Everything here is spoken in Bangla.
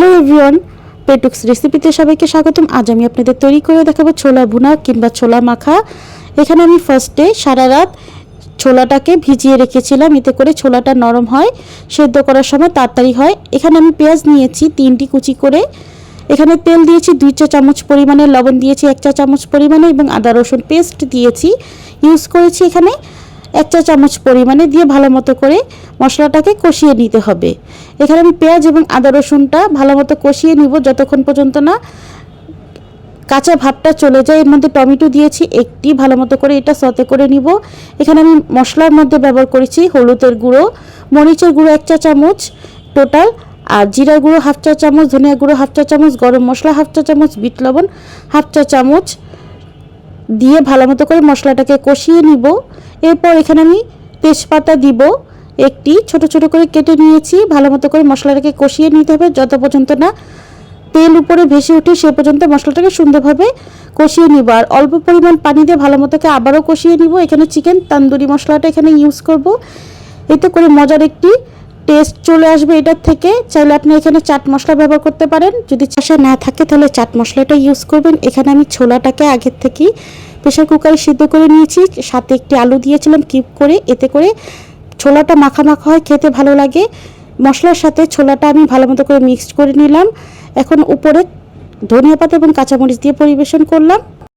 হ্যালো এভরিওয়ান পেটুক্স রেসিপিতে সবাইকে স্বাগতম। আজ আমি আপনাদের তৈরি করে দেখাবো ছোলা ভুনা কিংবা ছোলা মাখা। এখানে আমি ফার্স্টে সারা রাত ছোলাটাকে ভিজিয়ে রেখেছিলাম, এতে করে ছোলাটা নরম হয়, সেদ্ধ করার সময় তাড়াতাড়ি হয়। এখানে আমি পেঁয়াজ নিয়েছি, তিনটি কুচি করে। এখানে তেল দিয়েছি দুই চা চামচ পরিমাণে, লবণ দিয়েছি এক চা চামচ পরিমাণে এবং আদা রসুন পেস্ট দিয়েছি। ইউজ করেছি এখানে। এক চা চামচ পরিমাণে দিয়ে ভালো মতো করে মশলাটাকে কষিয়ে নিতে হবে। এখানে আমি পেঁয়াজ এবং আদা রসুনটা ভালো মতো কষিয়ে নিব যতক্ষণ পর্যন্ত না কাঁচা ভাবটা চলে যায়। এর মধ্যে টমেটো দিয়েছি, একটি ভালো মতো করে এটা সতে করে নিব। এখানে আমি মশলার মধ্যে ব্যবহার করেছি হলুদের গুঁড়ো, মরিচের গুঁড়ো এক চা চামচ টোটাল, আর জিরার গুঁড়ো হাফ চা চামচ, ধনিয়া গুঁড়ো হাফ চা চামচ, গরম মশলা হাফ চা চামচ, বিট লবণ হাফ চা চামচ দিয়ে ভালো মতো করে মশলাটাকে কষিয়ে নিব। এরপর এখানে আমি তেজপাতা দিব। একটি ছোট ছোট করে কেটে নিয়েছি। ভালো মতো করে মশলাটাকে কষিয়ে নিতে হবে। যত পর্যন্ত না তেল উপরে ভেসে ওঠে সে পর্যন্ত মশলাটাকে সুন্দরভাবে কষিয়ে নিব। আর অল্প পরিমাণ পানি দিয়ে ভালো মতো করে আবারও কষিয়ে নিব। এখানে চিকেন তান্দুরি মশলাটা এখানে ইউজ করব। এতে করে মজার একটি টেস্ট চলে আসবে এটার থেকে। চাইলে আপনি এখানে চাট মশলা ব্যবহার করতে পারেন। যদি চাষা না থাকে, তাহলে চাট মশলাটা ইউজ করবেন। এখানে আমি ছোলাটাকে আগের থেকেই প্রেশার কুকারে সিদ্ধ করে নিয়েছি, সাথে একটি আলু দিয়েছিলাম কিপ করে, এতে করে ছোলাটা মাখা মাখা হয়, খেতে ভালো লাগে। মশলার সাথে ছোলাটা আমি ভালো মতো করে মিক্সড করে নিলাম। এখন উপরে ধনিয়া পাতা এবং কাঁচামরিচ দিয়ে পরিবেশন করলাম।